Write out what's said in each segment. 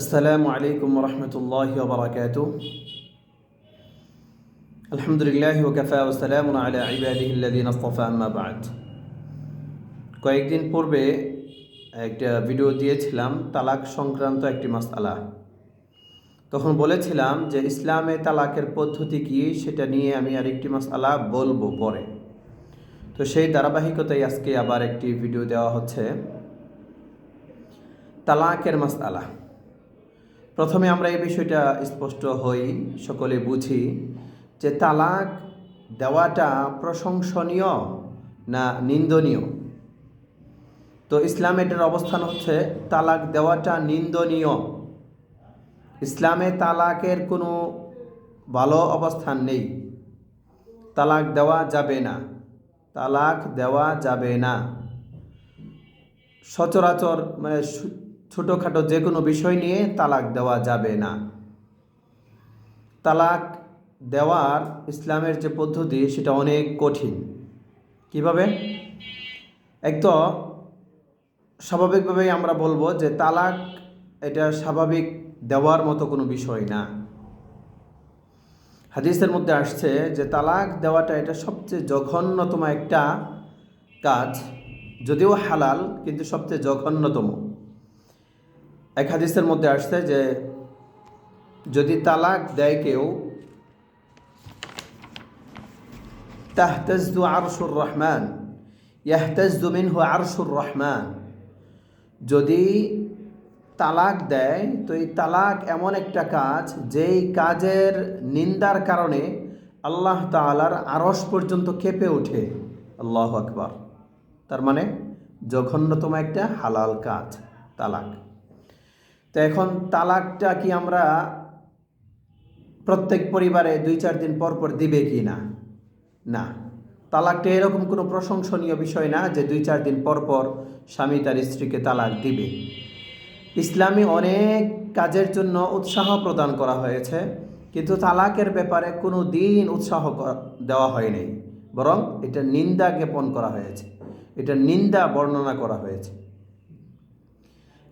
আসসালামু আলাইকুম রহমতুল্লাহ বারাকাত আলহামদুলিল্লাহ ওকাফা ওসালাম আলা ইবাদিহিল্লাদিন আস্তফা আম্মা বাদ কয়েকদিন পূর্বে একটা ভিডিও দিয়েছিলাম, তালাক সংক্রান্ত একটি মাসালা তখন বলেছিলাম যে ইসলামে তালাকের পদ্ধতি কি, সেটা নিয়ে আমি আরেকটি মাসালা বলব পরে। তো সেই ধারাবাহিকতাই আজকে আবার একটি ভিডিও দেওয়া হচ্ছে। তালাকের মাসালা প্রথমে আমরা এই বিষয়টা স্পষ্ট হই, সকলে বুঝি যে তালাক দেওয়াটা প্রশংসনীয় না নিন্দনীয়? তো ইসলাম এটার অবস্থান হচ্ছে, তালাক দেওয়াটা নিন্দনীয়। ইসলামে তালাকের কোনো ভালো অবস্থান নেই। তালাক দেওয়া যাবে না। তালাক দেওয়া যাবে না। সচরাচর মানে ছোটোখাটো যে কোনো বিষয় নিয়ে তালাক দেওয়া যাবে না। তালাক দেওয়ার ইসলামের যে পদ্ধতি, সেটা অনেক কঠিন। কীভাবে? এক তো স্বাভাবিকভাবেই আমরা বলব যে তালাক এটা স্বাভাবিক দেওয়ার মতো কোনো বিষয় না। হাদিসের মধ্যে আসছে যে তালাক দেওয়াটা এটা সবচেয়ে জঘন্যতম একটা কাজ, যদিও হালাল, কিন্তু সবচেয়ে জঘন্যতম। এক হাদিসের মধ্যে আসছে যে, যদি তালাক দেয় কেউ, তাহতাজদু আরশুর রহমান, ইয়াহতাজদু মিনহু আরশুর রহমান। যদি তালাক দেয়, তো এই তালাক এমন একটা কাজ, যেই কাজের নিন্দার কারণে আল্লাহ তাআলার আরশ পর্যন্ত কেঁপে ওঠে। আল্লাহ আকবার। তার মানে জঘন্যতম একটা হালাল কাজ, তালাক। তো এখন তালাকটা কি আমরা প্রত্যেক পরিবারে দুই চার দিন পর পর দিবে কি না? না। তালাকটা এরকম কোনো প্রশংসনীয় বিষয় না যে দুই চার দিন পর পর স্বামী তার স্ত্রীকে তালাক দিবে। ইসলামী অনেক কাজের জন্য উৎসাহ প্রদান করা হয়েছে, কিন্তু তালাকের ব্যাপারে কোনো দিন উৎসাহ দেওয়া হয়নি বরং এটা নিন্দা জ্ঞাপন করা হয়েছে। এটা নিন্দা বর্ণনা করা হয়েছে।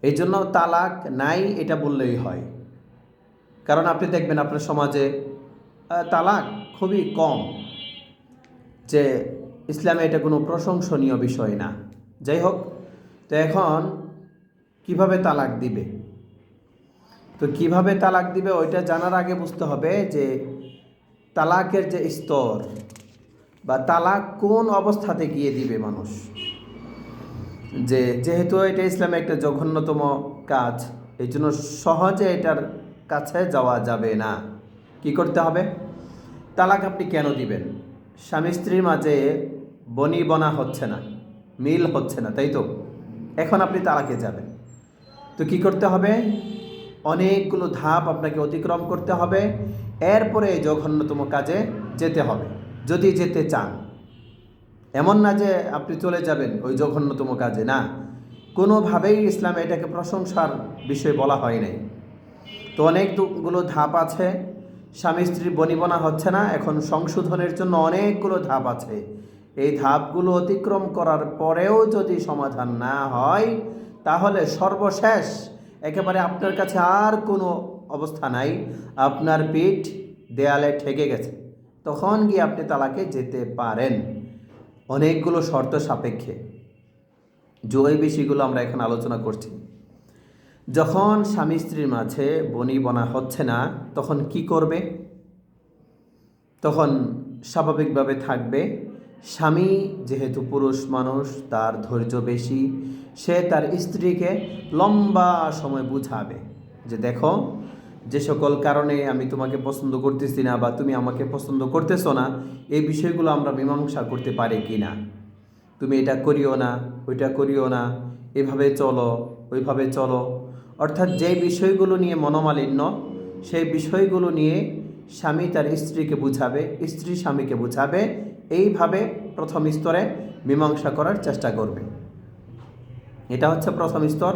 এই জন্য তালাক নাই, এটা বললেই হয়। কারণ আপনি দেখবেন আপনার সমাজে তালাক খুবই কম যে ইসলামে এটা কোনো প্রশংসনীয় বিষয় না। যাই হোক, তো এখন কীভাবে তালাক দিবে? তো কীভাবে তালাক দিবে ওইটা জানার আগে বুঝতে হবে যে তালাকের যে স্তর বা তালাক কোন অবস্থাতে গিয়ে দিবে মানুষ? যে যেহেতু এটা ইসলামে একটা জঘন্যতম কাজ এই জন্য সহজে এটার কাছে যাওয়া যাবে না। কি করতে হবে? তালাক আপনি কেন দিবেন? স্বামী স্ত্রীর মাঝে বনি বনা হচ্ছে না, মিল হচ্ছে না, তাই তো? এখন আপনি তালাকে যাবেন। তো কি করতে হবে? অনেকগুলো ধাপ আপনাকে অতিক্রম করতে হবে। এরপরে জঘন্যতম কাজে যেতে হবে। যদি যেতে চান। এমন না যে আপনি চলে যাবেন ওই জঘন্যতম কাজে, না। কোনোভাবেই ইসলামে এটাকে প্রশংসার বিষয় বলা হয় নাই। তো অনেকগুলো ধাপ আছে, স্বামী স্ত্রীর বনিবনা হচ্ছে না, এখন সংশোধনের জন্য অনেকগুলো ধাপ আছে। এই ধাপগুলো অতিক্রম করার পরেও যদি সমাধান না হয়, তাহলে সর্বশেষ একেবারে আপনার কাছে আর কোনো অবস্থা নাই। আপনার পিঠ দেয়ালে ঠেকে গেছে। তখন গিয়ে আপনি তালাকে যেতে পারেন। অনেকগুলো শর্ত সাপেক্ষে। যে বিষয়গুলো আমরা এখন আলোচনা করছি। যখন স্বামী স্ত্রীর মাঝে বনি বনা হচ্ছে না, তখন কি করবে? তখন স্বাভাবিকভাবে থাকবে, স্বামী যেহেতু পুরুষ মানুষ, তার ধৈর্য বেশি, সে তার স্ত্রীকে লম্বা সময় বুঝাবে যে দেখো যে সকল কারণে আমি তোমাকে পছন্দ করতেছি না বা তুমি আমাকে পছন্দ করতেছো না, এই বিষয়গুলো আমরা মীমাংসা করতে পারি কি না? তুমি এটা করিও না, ওইটা করিও না, এভাবে চলো, ওইভাবে চলো। অর্থাৎ যে বিষয়গুলো নিয়ে মনোমালিন্য, সেই বিষয়গুলো নিয়ে স্বামী তার স্ত্রীকে বুঝাবে, স্ত্রী স্বামীকে বুঝাবে, এইভাবে প্রথম স্তরে মীমাংসা করার চেষ্টা করবে। এটা হচ্ছে প্রথম স্তর।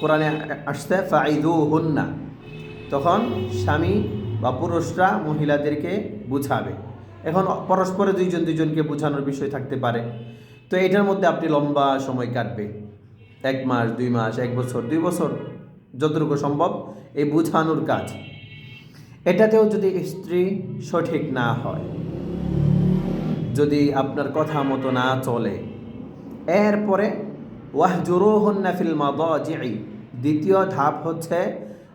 কোরআনে আসছে ফাইদু হুন্না তখন স্বামী বা পুরুষরা মহিলাদেরকে বুঝাবে। এখন পরস্পরে দুইজন দুইজনকে বোঝানোর বিষয় থাকতে পারে। তো এটার মধ্যে আপনি লম্বা সময় কাটবে। এক মাস, দুই মাস, এক বছর, দুই বছর, যতটুকু সম্ভব এই বুঝানোর কাজ। এটাতেও যদি স্ত্রী সঠিক না হয়, যদি আপনার কথা মতো না চলে, এরপরে ওয়াহজুরুহুন্না ফিল মাদাজি'i দ্বিতীয় ধাপ হচ্ছে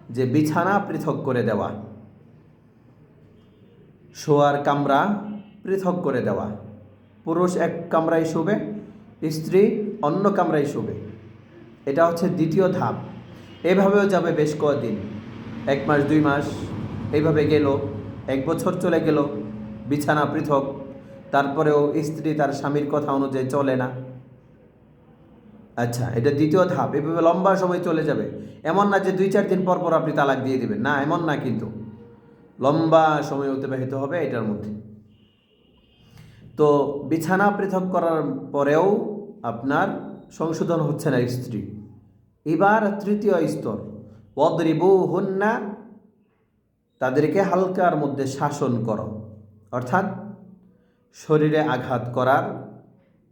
যে বিছানা পৃথক করে দেওয়া, শোয়ার কামরা পৃথক করে দেওয়া, পুরুষ এক কামরায় শুবে, স্ত্রী অন্য কামরায় শুবে। এটা হচ্ছে দ্বিতীয় ধাপ। এভাবেও যাবে বেশ কদিন। এক মাস, দুই মাস এইভাবে গেল, এক বছর চলে গেল, বিছানা পৃথক, তারপরেও স্ত্রী তার স্বামীর কথা অনুযায়ী চলে না। আচ্ছা এটা দ্বিতীয় ধাপ। এভাবে লম্বা সময় চলে যাবে। এমন না যে দুই চার দিন পর পর আপনি তালাক দিয়ে দেবেন। না, এমন না কিন্তু। লম্বা সময় অতিবাহিত হবে এটার মধ্যে। তো বিছানা পৃথক করার পরেও আপনার সংশোধন হচ্ছে না স্ত্রী। এবার তৃতীয় স্তর। অদ্রিবু হুন্না তাদেরকে হালকার মধ্যে শাসন করো। অর্থাৎ শরীরে আঘাত করার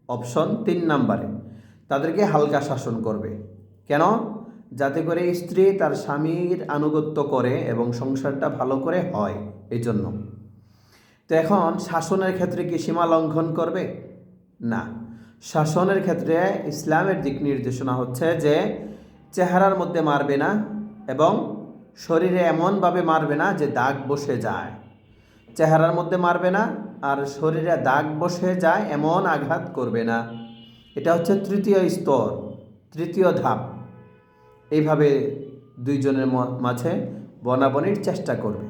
অপশন তিন নাম্বারে। তাদেরকে হালকা শাসন করবে। কেন? যাতে করে স্ত্রী তার স্বামীর আনুগত্য করে এবং সংসারটা ভালো করে হয় এই জন্য তো এখন শাসনের ক্ষেত্রে কি সীমা লঙ্ঘন করবে? না। শাসনের ক্ষেত্রে ইসলামের দিক নির্দেশনা হচ্ছে যে, চেহারার মধ্যে মারবে না এবং শরীরে এমনভাবে মারবে না যে দাগ বসে যায়। চেহারার মধ্যে মারবে না আর শরীরে দাগ বসে যায় এমন আঘাত করবে না। এটা হচ্ছে তৃতীয় স্তর, তৃতীয় ধাপ। এইভাবে দুইজনের মাঝে বনাবনির চেষ্টা করবে।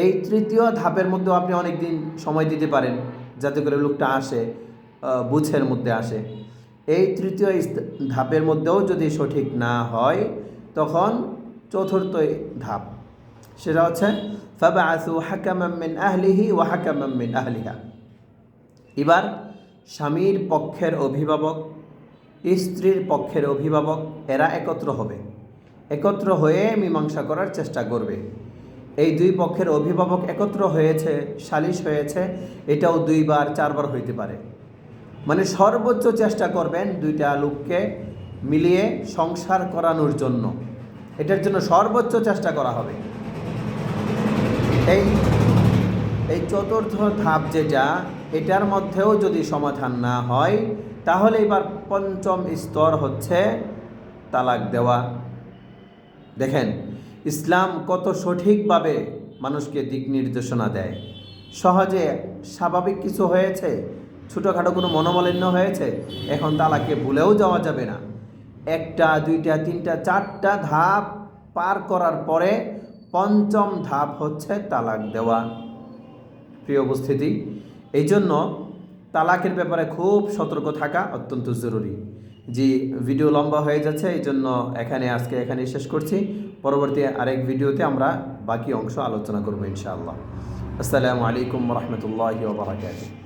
এই তৃতীয় ধাপের মধ্যেও আপনি অনেক দিন সময় দিতে পারেন, যাতে করে লোকটা আসে বুঝের মধ্যে আসে। এই তৃতীয় ধাপের মধ্যেও যদি সঠিক না হয়, তখন চতুর্থ ধাপ। সেটা হচ্ছে ফাবাআসু হাকামাম মিন আহলিহি ওয়া হাকামাম মিন আহলিহা। এবার স্বামীর পক্ষের অভিভাবক, স্ত্রীর পক্ষের অভিভাবক, এরা একত্র হবে। একত্র হয়ে মীমাংসা করার চেষ্টা করবে। এই দুই পক্ষের অভিভাবক একত্র হয়েছে, সালিশ হয়েছে, এটাও দুইবার, চারবার হইতে পারে। মানে সর্বোচ্চ চেষ্টা করবেন দুইটা লোককে মিলিয়ে সংসার করানোর জন্য। এটার জন্য সর্বোচ্চ চেষ্টা করা হবে। এই এই চতুর্থ ধাপ যেটা, এটার মধ্যেও যদি সমাধান না হয়, তাহলে এবার পঞ্চম স্তর হচ্ছে তালাক দেওয়া। দেখেন, ইসলাম কত সঠিকভাবে মানুষকে দিক নির্দেশনা দেয়। সহজে স্বাভাবিক কিছু হয়েছে, ছোটোখাটো কোনো মনোমালিন্য হয়েছে, এখন তালাকে ভুলেও যাওয়া যাবে না। একটা, দুইটা, তিনটা, চারটা ধাপ পার করার পরে পঞ্চম ধাপ হচ্ছে তালাক দেওয়া। প্রিয় উপস্থিতি এই জন্য তালাকের ব্যাপারে খুব সতর্ক থাকা অত্যন্ত জরুরি। জি, ভিডিও লম্বা হয়ে যাচ্ছে এই জন্য এখানে, আজকে এখানে শেষ করছি। পরবর্তী আরেক ভিডিওতে আমরা বাকি অংশ আলোচনা করব ইনশাআল্লাহ। আসসালামু আলাইকুম রহমতুল্লাহ বারাকাতুহ।